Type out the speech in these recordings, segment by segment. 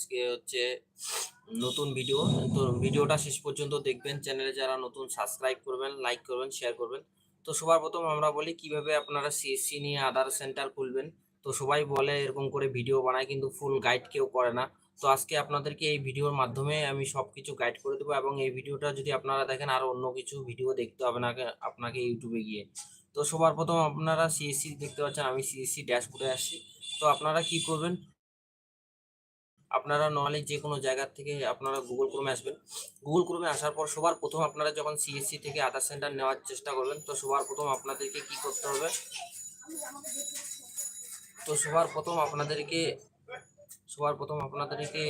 আজকে হচ্ছে নতুন ভিডিও তো ভিডিওটা শেষ পর্যন্ত দেখবেন। চ্যানেলে যারা নতুন সাবস্ক্রাইব করবেন লাইক করবেন শেয়ার করবেন। তো সবার প্রথম আমরা বলি, কীভাবে আপনারা সিএসসি নিয়ে আধার সেন্টার খুলবেন? তো সবাই বলে এরকম করে ভিডিও বানায়, কিন্তু ফুল গাইড কেউ করে না। তো আজকে আপনাদেরকে এই ভিডিওর মাধ্যমে আমি সব কিছু গাইড করে দেবো এবং এই ভিডিওটা যদি আপনারা দেখেন আরও অন্য কিছু ভিডিও দেখতে হবে না, আপনাকে ইউটিউবে গিয়ে। তো সবার প্রথম আপনারা সিএসসি দেখতে পাচ্ছেন, আমি সিএসসি ড্যাশবোর্ডে আসছি। তো আপনারা কি করবেন আপনারা নর্মালি যে কোনো জায়গা থেকে আপনারা গুগল ক্রোমে আসবেন। গুগল ক্রোমে আসার পর সবার প্রথম আপনারা যখন সিএসসি থেকে আধার সেন্টার নেওয়ার চেষ্টা করবেন, তো সবার প্রথম আপনাদেরকে কি করতে হবে? তো সবার প্রথম আপনাদেরকে, সবার প্রথম আপনাদেরকে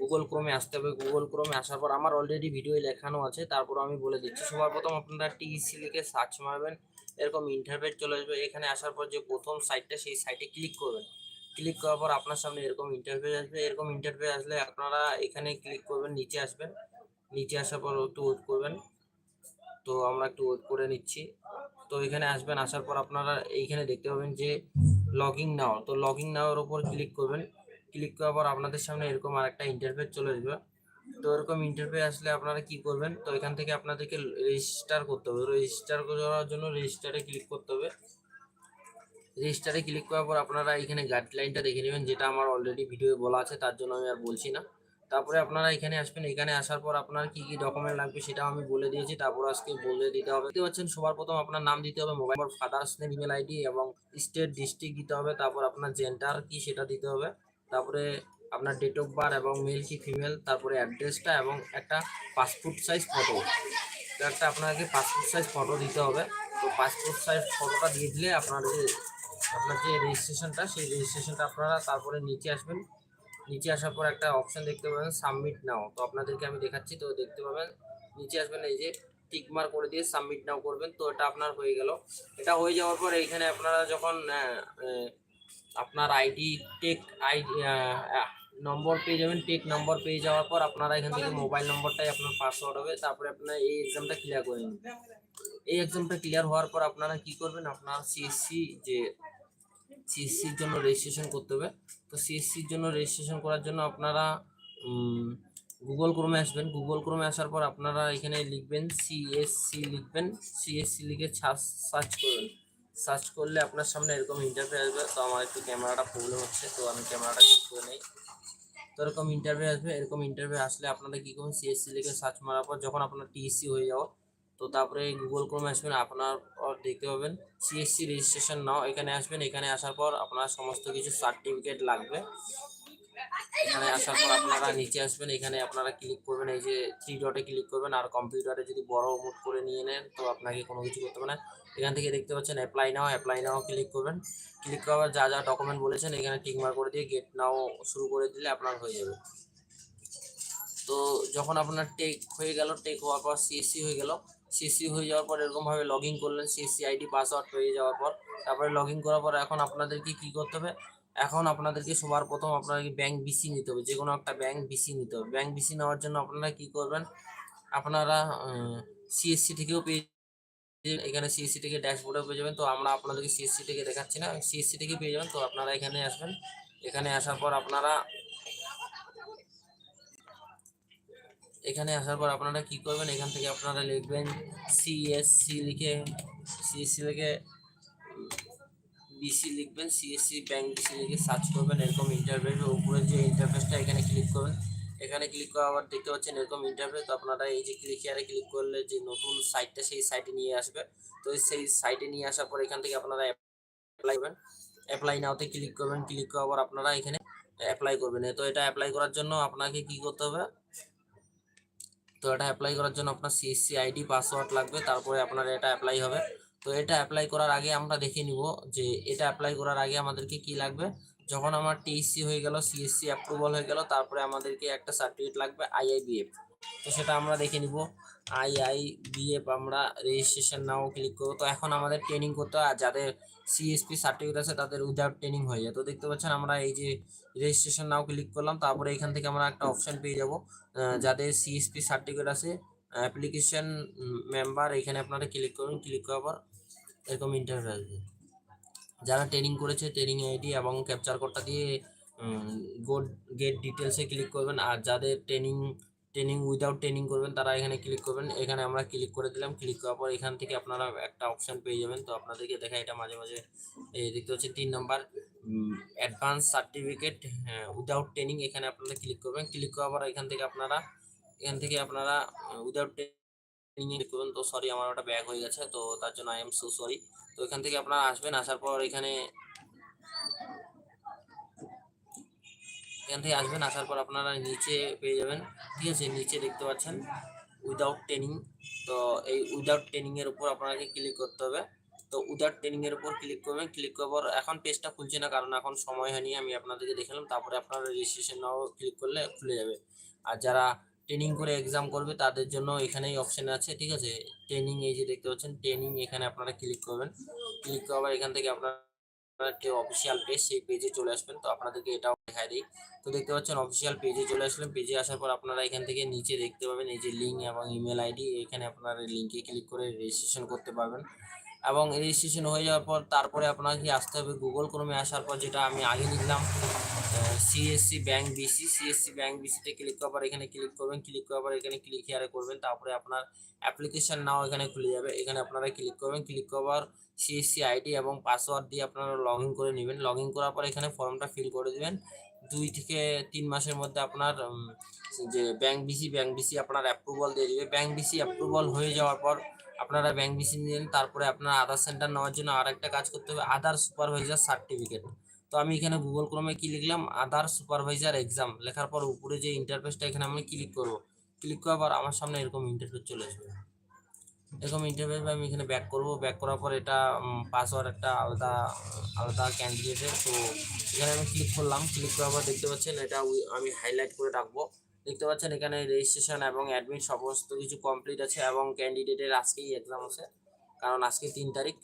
গুগল ক্রোমে আসতে হবে। গুগল ক্রোমে আসার পর আমার অলরেডি ভিডিও লেখানো আছে, তারপর আমি বলে দিচ্ছি। সবার প্রথম আপনারা টিইসি লিখে সার্চ মারবেন, এরকম ইন্টারভেট চলে আসবে। এখানে আসার পর যে প্রথম সাইটটা সেই সাইটে ক্লিক করবেন। ক্লিক করার পর আপনার সামনে এরকম ইন্টারভিউ আসবে। এরকম ইন্টারভিউ আসলে আপনারা এখানে ক্লিক করবেন, নিচে আসবেন। নিচে আসার পর একটু ওয়েট করবেন। তো আমরা একটু ওয়েট করে নিচ্ছি। তো এখানে আসবেন, আসার পর আপনারা এইখানে দেখতে পাবেন যে লগিং নাও তো লগিং নাওয়ের উপর ক্লিক করবেন। ক্লিক করার পর আপনাদের সামনে এরকম আরেকটা ইন্টারভিউ চলে আসবে। তো এরকম ইন্টারভিউ আসলে আপনারা কি করবেন? তো এখান থেকে আপনাদেরকে রেজিস্টার করতে হবে। রেজিস্টার করার জন্য রেজিস্টারে ক্লিক করতে হবে। রেজিস্টারে ক্লিক করার পর আপনারা এখানে গাইডলাইনটা দেখে নেবেন, যেটা আমার অলরেডি ভিডিও বলা আছে, তার জন্য আমি আর বলছি না। তারপরে আপনারা এখানে আসবেন, এখানে আসার পর আপনার কি কি ডকুমেন্ট লাগবে সেটাও আমি বলে দিয়েছি, তারপর আজকে বলে দিতে হবে। দেখতে পাচ্ছেন, সবার প্রথম আপনার নাম দিতে হবে mobile number father's name email ID এবং স্টেট ডিস্ট্রিক্ট দিতে হবে, তারপর আপনার জেন্ডার কি সেটা দিতে হবে, তারপরে আপনার ডেট অফ বার্থ এবং মেল কি ফিমেল তারপরে অ্যাড্রেসটা এবং একটা পাসপোর্ট সাইজ ফটো তো একটা আপনাকে পাসপোর্ট সাইজ ফটো দিতে হবে। তো পাসপোর্ট সাইজ ফটোটা দিয়ে দিলে আপনার যে আপনার যে রেজিস্ট্রেশনটা সেই রেজিস্ট্রেশনটা আপনারা তারপরে নিচে আসবেন। নিচে আসার পর একটা অপশন দেখতে পাবেন সাবমিট নাও তো আপনাদেরকে আমি দেখাচ্ছি, তো দেখতে পাবেন, নিচে আসবেন, এই যে টিক মার্ক করে দিয়ে সাবমিট নাও করবেন। তো এটা আপনার হয়ে গেল। এটা হয়ে যাওয়ার পর এইখানে আপনারা যখন আপনার আইডি টেক আইডি নম্বর পেয়ে যাবেন। টেক নম্বর পেয়ে যাওয়ার পর আপনারা এখান থেকে মোবাইল নম্বরটাই আপনার পাসওয়ার্ড হবে। তারপরে আপনার এই এক্সামটা ক্লিয়ার করে নেবেন। এই এক্সামটা ক্লিয়ার হওয়ার পর আপনারা কি করবেন? আপনার সিএসসি যে সিএসসির জন্য রেজিস্ট্রেশন করতে হবে। তো সিএসসির জন্য রেজিস্ট্রেশন করার জন্য আপনারা গুগল ক্রোমে আসবেন। গুগল ক্রোমে আসার পর আপনারা এখানে লিখবেন সিএসসি লিখবেন। সিএসসি লিখে সার্চ করবেন সার্চ করলে আপনার সামনে এরকম ইন্টারভিউ আসবে। তো আমার একটু ক্যামেরাটা প্রবলেম হচ্ছে, তো আমি ক্যামেরাটা ঠিক করে নেই। তো এরকম ইন্টারভিউ আসবে। এরকম ইন্টারভিউ আসলে আপনারা কি করবেন? সিএসসি লিখে সার্চ মারার পর যখন আপনার টিএসসি হয়ে যাও তো তারপরে গুগল ক্রোমে আসবেন, আপনার দেখতে পাবেন। সিএসসি রেজিস্ট্রেশন নাও, এখানে আসবেন। এখানে আসার পর আপনার সমস্ত কিছু সার্টিফিকেট লাগবে। এখানে আসার পর আপনারা নিচে আসবেন, এখানে আপনারা ক্লিক করবেন, এই যে থ্রি ডটে ক্লিক করবেন, আর কম্পিউটারে যদি বড় মুট করে নিয়ে নেন, তো আপনাকে কোনো কিছু করতে হবে না। এখান থেকে দেখতে পাচ্ছেন apply now apply now click করবেন। ক্লিক করার যা যা ডকুমেন্ট বলেছেন, এখানে টিকমার করে দিয়ে গেট নাও শুরু করে দিলে আপনার হয়ে যাবে। তো যখন আপনার টেক হয়ে গেল টেক হওয়ার পর সিএসসি হয়ে গেল সিএসসি হয়ে যাওয়ার পর এরকমভাবে লগ ইন করলেন সিএসসি আইডি পাসওয়ার্ড হয়ে যাওয়ার পর। তারপরে লগ ইন করার পর এখন আপনাদেরকে কি করতে হবে? এখন আপনাদেরকে সবার প্রথম আপনাকে ব্যাংক বিসি নিতে হবে যে কোনো একটা ব্যাংক বিসি নিতে হবে। ব্যাংক বিসি নেওয়ার জন্য আপনারা কি করবেন? আপনারা সিএসসি থেকেও পেয়ে এখানে সিএসসি থেকে ড্যাশবোর্ডে পেয়ে যাবেন। তো আমরা আপনাদেরকে সিএসসি থেকে দেখাচ্ছি না। সিএসসি থেকে পেয়ে যাবেন। তো আপনারা এখানে আসবেন। এখানে আসার পর আপনারা এখানে আসার পর আপনারা কি করবেন? এখান থেকে আপনারা লিখবেন সিএসসি লিখে সিএসসি লিখে বিসি লিখবেন সিএসসি ব্যাংক বিসি লিখে সার্চ করবেন, এরকম ইন্টারভেস উপরে যে ইন্টারফেসটা এখানে ক্লিক করবেন। এখানে ক্লিক করার আবার দেখতে পাচ্ছেন এরকম ইন্টারফেস তো আপনারা এই যে ক্লিক হেয়ারে ক্লিক করলে যে নতুন সাইটটা সেই সাইটে নিয়ে আসবে। তো সেই সাইটে নিয়ে আসার পর এখান থেকে আপনারা অ্যাপ্লাই করবেন। অ্যাপ্লাই নাওতে ক্লিক করবেন। ক্লিক করার পর আপনারা এখানে অ্যাপ্লাই করবেন। তো এটা অ্যাপ্লাই করার জন্য আপনাকে কি করতে হবে? তো এটা অ্যাপ্লাই করার জন্য আপনার সিএসসি আইডি পাসওয়ার্ড লাগবে, তারপরে আপনার এটা অ্যাপ্লাই হবে। তো এটা অ্যাপ্লাই করার আগে আমরা দেখে নিব যে এটা অ্যাপ্লাই করার আগে আমাদেরকে কি লাগবে। যখন আমার টিএসসি হয়ে গেল সিএসসি অ্যাপ্রুভাল হয়ে গেল, তারপরে আমাদেরকে একটা সার্টিফিকেট লাগবে আইআইবিএফ তো সেটা আমরা দেখে নিব। আইআইবিএফ আমরা রেজিস্ট্রেশন নাও ক্লিক করব। তো এখন আমাদের ট্রেনিং করতে হয় আর যাদের সিএসপি সার্টিফিকেট আছে তাদের উইদাউট ট্রেনিং হয়ে যায়। তো দেখতে পাচ্ছেন আমরা এই যে রেজিস্ট্রেশন নাও ক্লিক করলাম। তারপরে এখান থেকে আমরা একটা অপশন পেয়ে যাব। যাদের সিএসপি সার্টিফিকেট আছে অ্যাপ্লিকেশন মেম্বার এখানে আপনারা ক্লিক করুন। ক্লিক করার পর এরকম ইন্টারভিউ আসবে। যারা ট্রেনিং করেছে ট্রেনিং আইডি এবং ক্যাপচার কোডটা দিয়ে গোড গেট ডিটেলসে ক্লিক করবেন। আর যাদের ট্রেনিং ট্রেনিং উইদাউট ট্রেনিং করবেন, তারা এখানে ক্লিক করবেন। এখানে আমরা ক্লিক করে দিলাম। ক্লিক করার পর এখান থেকে আপনারা একটা অপশান পেয়ে যাবেন। তো আপনাদেরকে দেখা এটা মাঝে মাঝে, এই দেখতে হচ্ছে তিন number advance certificate without training এখানে আপনারা ক্লিক করবেন। ক্লিক করার পর এখান থেকে আপনারা, এখান থেকে আপনারা উইদাউট ট্রেনিং করবেন। তো সরি আমার ওটা ব্যাক হয়ে গেছে, তো তার জন্য আই এম সো সরি তো এখান থেকে আপনারা আসবেন, আসার পর এখানে এখান থেকে আসবেন, আসার পর আপনারা নিচে পেয়ে যাবেন। ঠিক আছে, নিচে দেখতে পাচ্ছেন উইদাউট ট্রেনিং তো এই উইদাউট ট্রেনিংয়ের উপর আপনাকে ক্লিক করতে হবে। তো উইদাউট ট্রেনিংয়ের উপর ক্লিক করবেন ক্লিক করার পর এখন পেজটা খুলছে না, কারণ এখন সময় হয়নি, আমি আপনাদেরকে দেখালাম, তারপরে আপনারা রেজিস্ট্রেশন ক্লিক করলে খুলে যাবে। আর যারা ট্রেনিং করে এক্সাম করবে, তাদের জন্য এখানেই অপশন আছে, ঠিক আছে? ট্রেনিং এই যে দেখতে পাচ্ছেন ট্রেনিং এখানে আপনারা ক্লিক করবেন। ক্লিক করার এখান থেকে আপনারা যে অফিসিয়াল পেজ সেই পেজে চলে আসবেন। তো আপনাদেরকে এটাও দেখায় দিই। তো দেখতে পাচ্ছেন অফিসিয়াল পেজে চলে আসলেন পেজে আসার পর আপনারা এখান থেকে নিচে দেখতে পাবেন এই যে লিঙ্ক এবং ইমেল আইডি এখানে আপনারা লিঙ্কে ক্লিক করে রেজিস্ট্রেশন করতে পারবেন। এবং রেজিস্ট্রেশন হয়ে যাওয়ার পর তারপরে আপনাকে আসতে হবে গুগল ক্রোমে আসার পর যেটা আমি আগে লিখলাম CSC bank BC CSC bank বিসিতে click করার পর এখানে ক্লিক করবেন ক্লিক করার পর এখানে ক্লিক হিয়ারে করবেন, তারপরে আপনার অ্যাপ্লিকেশন নাও এখানে খুলে যাবে, এখানে আপনারা ক্লিক করবেন ক্লিক করার সিএসসি আইডি এবং পাসওয়ার্ড দিয়ে আপনারা লগ করে নেবেন লগ করার পর এখানে ফর্মটা ফিল করে দেবেন, দুই থেকে তিন মাসের মধ্যে আপনার যে ব্যাংক বিসি ব্যাংক বিসি আপনার অ্যাপ্রুভাল দিয়ে দেবে। ব্যাংক বিসি অ্যাপ্রুভাল হয়ে যাওয়ার পর আপনারা ব্যাংক বিসি নিলেন, তারপরে আপনার আধার সেন্টার নেওয়ার জন্য আর একটা কাজ করতে হবে, আধার সুপারভাইজার সার্টিফিকেট তো আমি এখানে গুগল ক্রমে কি লিখলাম? আধার সুপারভাইজার এক্সাম লেখার পর উপরে যে ইন্টারফেসটা এখানে আমি ক্লিক করব। ক্লিক করার পর আমার সামনে এরকম ইন্টারফেস চলে আসবে। এরকম ইন্টারফেস আমি এখানে ব্যাক করব। ব্যাক করার পর এটা পাসওয়ার্ড একটা আলাদা আলাদা ক্যান্ডিডেটের তো এখানে আমি ক্লিক করলাম। ক্লিক করার পর দেখতে পাচ্ছেন এটা আমি হাইলাইট করে রাখব। দেখতে পাচ্ছেন এখানে রেজিস্ট্রেশন এবং অ্যাডমিট সমস্ত কিছু কমপ্লিট আছে এবং ক্যান্ডিডেটের আজকেই এক্সাম আছে। কারণ আজকে তিন তারিখ।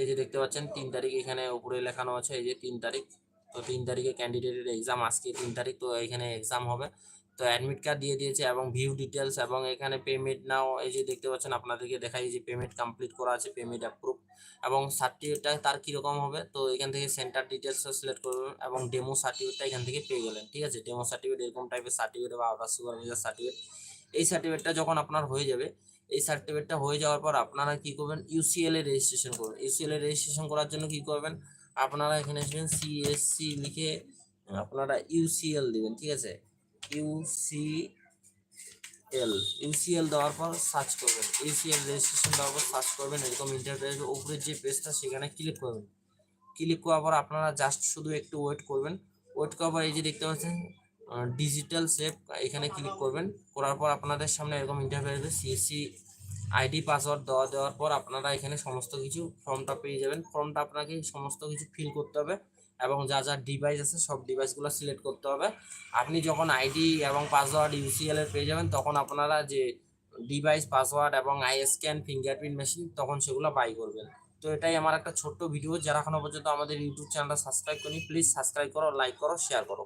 এই যে দেখতে পাচ্ছেন, তিন তারিখ এখানে উপরে লেখানো আছে এই যে তিন তারিখ। তো তিন তারিখে ক্যান্ডিডেটের এক্সাম আজকে তিন তারিখ, তো এখানে এক্সাম হবে। তো অ্যাডমিট কার্ড দিয়ে দিয়েছে এবং ভিউ ডিটেলস এবং এখানে পেমেন্ট নাও এই যে দেখতে পাচ্ছেন আপনাদেরকে দেখাই যে পেমেন্ট কমপ্লিট করা আছে পেমেন্ট অ্যাপ্রুভ এবং সার্টিফিকেটটা তার কীরকম হবে? তো এখান থেকে সেন্টার ডিটেলসটা সিলেক্ট করবেন এবং ডেমো সার্টিফিকেটটা এখান থেকে পেয়ে গেলেন, ঠিক আছে? ডেমো সার্টিফিকেট এরকম টাইপের সার্টিফিকেট বা আধার সুপারভাইজার সার্টিফিকেট এই সার্টিফিকেটটা যখন আপনার হয়ে যাবে, এই সার্টিফিকেটটা হয়ে যাওয়ার পর আপনারা কি করবেন? ইউসিএল এ রেজিস্ট্রেশন করবেন ইউসিএল এ রেজিস্ট্রেশন করার জন্য কি করবেন? আপনারা এখানে আসবেন সিএসসি লিখে আপনারা ইউসিএল দিবেন, ঠিক আছে? ইউসিএল ইউসিএল দেওয়ার পর সার্চ করবেন। ইউসিএল রেজিস্ট্রেশন দেওয়ার পর সার্চ করবেন, এরকম ইন্টারফেস উপরের যে পেজটা সেখানে ক্লিক করবেন। ক্লিক করার পর আপনারা জাস্ট শুধু একটু ওয়েট করবেন। ওয়েট করার পর এই যে দেখতে পাচ্ছেন ডিজিটাল সেভ এখানে ক্লিক করবেন। করার পর আপনাদের সামনে এরকম ইন্টারফেস সিএসসি আইডি পাসওয়ার্ড দেওয়া, দেওয়ার পর আপনারা এখানে সমস্ত কিছু ফর্মটা পেয়ে যাবেন। ফর্মটা আপনাকে সমস্ত কিছু ফিল করতে হবে। এবং যা যা ডিভাইস আছে, সব ডিভাইসগুলো সিলেক্ট করতে হবে। আপনি যখন আইডি এবং পাসওয়ার্ড ইউসিএল এর পেয়ে যাবেন, তখন আপনারা যে ডিভাইস পাসওয়ার্ড এবং আই স্ক্যান ফিঙ্গারপ্রিন্ট মেশিন তখন সেগুলো বাই করবেন। তো এটাই আমার একটা ছোট্ট ভিডিও যারা এখনও পর্যন্ত আমাদের ইউটিউব চ্যানেলটা সাবস্ক্রাইব করি প্লিজ সাবস্ক্রাইব করো লাইক করো শেয়ার করো।